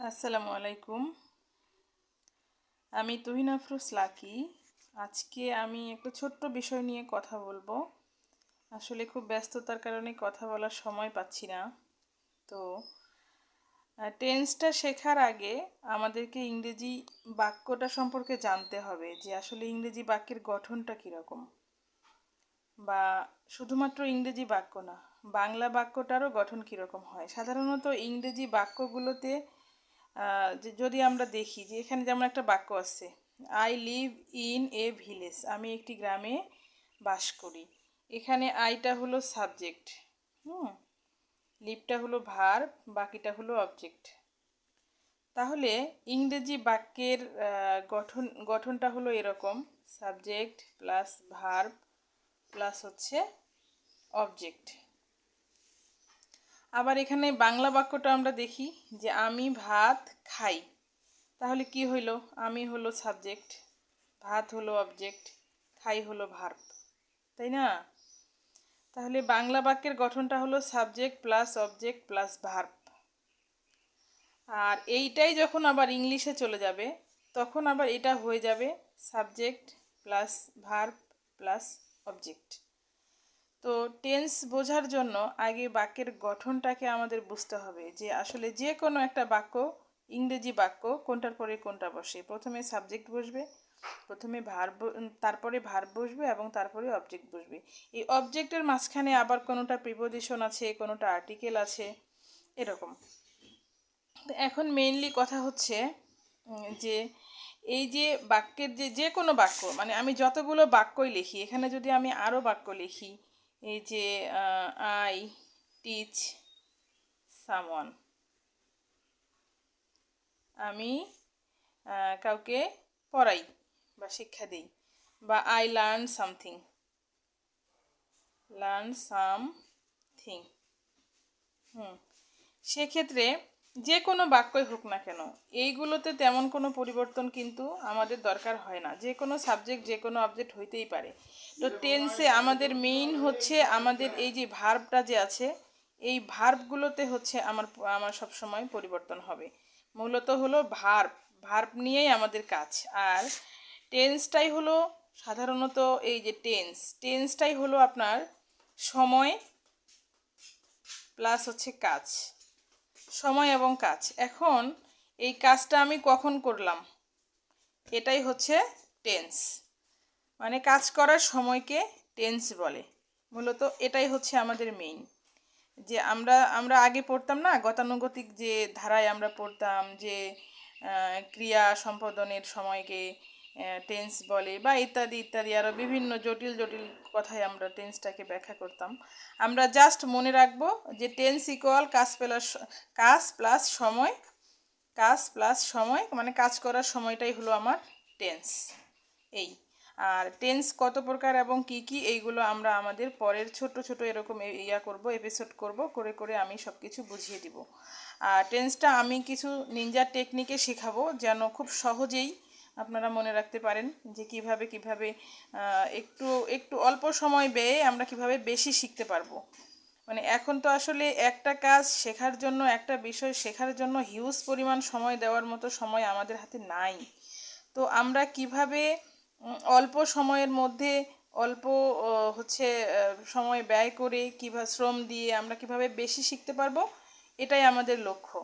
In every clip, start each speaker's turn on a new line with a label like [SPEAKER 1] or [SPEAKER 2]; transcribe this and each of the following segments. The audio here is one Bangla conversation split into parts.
[SPEAKER 1] আসসালামু আলাইকুম। আমি তুহিন আফরোজ লাকি। আজকে আমি একটা ছোট্ট বিষয় নিয়ে কথা বলব। আসলে খুব ব্যস্ততার কারণে কথা বলার সময় পাচ্ছি না। তো টেন্সটা শেখার আগে আমাদেরকে ইংরেজি বাক্যটা সম্পর্কে জানতে হবে যে আসলে ইংরেজি বাক্যের গঠনটা কীরকম। বা শুধুমাত্র ইংরেজি বাক্য না, বাংলা বাক্যটারও গঠন কীরকম হয়। সাধারণত ইংরেজি বাক্যগুলোতে যদি আমরা দেখি যে এখানে যেমন একটা বাক্য আছে I live in a village আমি একটি গ্রামে বাস করি। এখানে আইটা হলো সাবজেক্ট হুম? লিভটা হলো ভার বাকিটা হলো অবজেক্ট তাহলে ইংরেজি বাক্যের গঠন, গঠনটা হলো এরকম সাবজেক্ট প্লাস ভার্ব প্লাস হচ্ছে অবজেক্ট আবার এখানে বাংলা বাক্যটা আমরা দেখি যে আমি ভাত খাই। তাহলে কি হইল? আমি হলো সাবজেক্ট ভাত হলো অবজেক্ট খাই হলো ভার্ব তাই না? তাহলে বাংলা বাক্যের গঠনটা হলো subject plus object plus verb আর এইটাই যখন আবার ইংলিশে চলে যাবে, তখন আবার এটা হয়ে যাবে subject plus verb plus object তো টেন্স বোঝার জন্য আগে বাক্যের গঠনটাকে আমাদের বুঝতে হবে যে আসলে যে কোনো একটা বাক্য, ইংরেজি বাক্য কোনটার পরে কোনটা বসে। প্রথমে সাবজেক্ট বসবে, প্রথমে ভার তারপরে ভার বসবে এবং তারপরে অবজেক্ট বসবে। এই অবজেক্টের মাঝখানে আবার কোনোটা প্রিপোজিশন আছে, কোনোটা আর্টিকেল আছে, এরকম। এখন মেইনলি কথা হচ্ছে যে এই যে বাক্যের যে যে কোনো বাক্য মানে আমি যতগুলো বাক্যই লিখি, এখানে যদি আমি আরও বাক্য লিখি এই যে আই টিচ সামন আমি কাউকে পড়াই বা শিক্ষা দিই বা I learn something learn something hmm. সেক্ষেত্রে যে কোনো বাক্যই হোক না কেন, এইগুলোতে তেমন কোনো পরিবর্তন কিন্তু আমাদের দরকার হয় না। যে কোনো সাবজেক্ট যে কোনো অবজেক্ট হইতেই পারে। তো টেন্সে আমাদের মেইন হচ্ছে আমাদের এই যে ভার্বটা যে আছে, এই ভার্বগুলোতে হচ্ছে আমার আমার সব সময় পরিবর্তন হবে। মূলত হলো ভার্ব ভার্ব নিয়েই আমাদের কাজ। আর টেন্সটাই হলো সাধারণত এই যে টেন্স টেন্সটাই হলো আপনার সময় প্লাস হচ্ছে কাজ। সময় এবং কাজ। এখন এই কাজটা আমি কখন করলাম? এটাই হচ্ছে টেন্স মানে কাজ করার সময়কে টেন্স বলে। মূলত এটাই হচ্ছে আমাদের মেইন যে আমরা আমরা আগে পড়তাম না, গতানুগতিক যে ধারায় আমরা পড়তাম যে ক্রিয়া সম্পাদনের সময়কে টেন্স বলে বা ইত্যাদি ইত্যাদি আরও বিভিন্ন জটিল জটিল কথায় আমরা টেন্সটাকে ব্যাখ্যা করতাম। আমরা জাস্ট মনে রাখব যে টেন্স ইকুয়াল কাজ প্লাস কাজ প্লাস সময়, কাজ প্লাস সময় মানে কাজ করার সময়টাই হলো আমার টেন্স এই। আর টেন্স কত প্রকার এবং কি কি, এইগুলো আমরা আমাদের পরের ছোট ছোট এরকম ইয়া করব এপিসোড করব, করে করে আমি সব কিছু বুঝিয়ে দিব। আর টেন্সটা আমি কিছু নিনজার টেকনিকে শেখাবো যেন খুব সহজেই আপনারা মনে রাখতে পারেন যে কীভাবে কীভাবে একটু একটু অল্প সময় ব্যয়ে আমরা কীভাবে বেশি শিখতে পারব। মানে এখন তো আসলে একটা কাজ শেখার জন্য, একটা বিষয় শেখার জন্য হিউজ পরিমাণ সময় দেওয়ার মতো সময় আমাদের হাতে নাই। তো আমরা কীভাবে অল্প সময়ের মধ্যে অল্প হচ্ছে সময় ব্যয় করে কীভাবে শ্রম দিয়ে আমরা কীভাবে বেশি শিখতে পারব, এটাই আমাদের লক্ষ্য।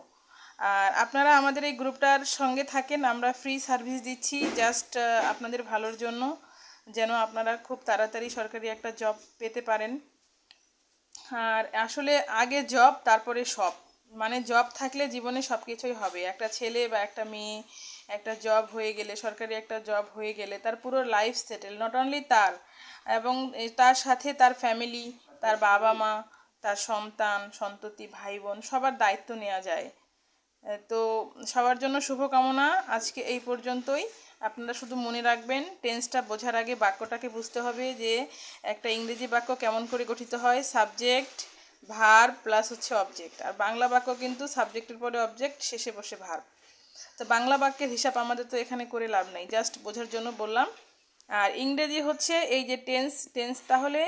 [SPEAKER 1] আর আপনারা আমাদের এই গ্রুপটার সঙ্গে থাকেন, আমরা ফ্রি সার্ভিস দিচ্ছি জাস্ট আপনাদের ভালোর জন্য, যেন আপনারা খুব তাড়াতাড়ি সরকারি একটা জব পেতে পারেন। আর আসলে আগে জব তারপরে সব। মানে জব থাকলে জীবনে সব কিছুই হবে। একটা ছেলে বা একটা মেয়ে, একটা জব হয়ে গেলে, সরকারি একটা জব হয়ে গেলে তার পুরো লাইফ সেটেল নট অনলি তার, এবং তার সাথে তার ফ্যামিলি তার বাবা মা তার সন্তান, সন্ততি ভাই বোন সবার দায়িত্ব নেওয়া যায়। তো সবার জন্য শুভকামনা। আজকে এই পর্যন্তই। আপনারা শুধু মনে রাখবেন টেন্সটা বোঝার আগে বাক্যটাকে বুঝতে হবে যে একটা ইংরেজি বাক্য কেমন করে গঠিত হয়। সাবজেক্ট ভার প্লাস হচ্ছে অবজেক্ট আর বাংলা বাক্য কিন্তু সাবজেক্টের পরে অবজেক্ট শেষে বসে ভার তো বাংলা বাক্যের হিসাব আমাদের তো এখানে করে লাভ নেই। জাস্ট বোঝার জন্য বললাম। আর ইংরেজি হচ্ছে এই যে টেন্স টেন্স তাহলে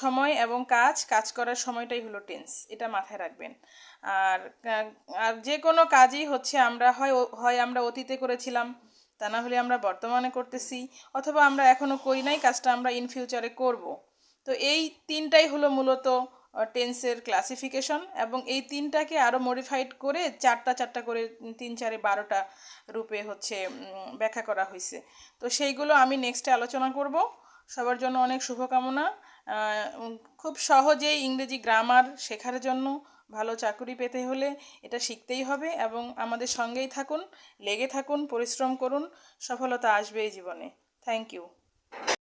[SPEAKER 1] সময় এবং কাজ কাজ করার সময়টাই হলো টেন্স এটা মাথায় রাখবেন। আর আর যে কোনো কাজই হচ্ছে আমরা হয় হয় আমরা অতীতে করেছিলাম, তা না হলে আমরা বর্তমানে করতেছি, অথবা আমরা এখনও করি নাই, কাজটা আমরা ইন ফিউচারে করব। তো এই তিনটাই হলো মূলত টেন্সের ক্লাসিফিকেশন এবং এই তিনটাকে আরও মডিফাইড করে চারটা চারটা করে তিন, চারে বারোটা রূপে হচ্ছে ব্যাখ্যা করা হয়েছে তো সেইগুলো আমি নেক্সটে আলোচনা করব। সবার জন্য অনেক শুভকামনা। খুব সহজেই ইংরেজি গ্রামার শেখার জন্য ভালো চাকুরি পেতে হলে এটা শিখতেই হবে এবং আমাদের সঙ্গেই থাকুন, লেগে থাকুন, পরিশ্রম করুন, সফলতা আসবে এই জীবনে। Thank you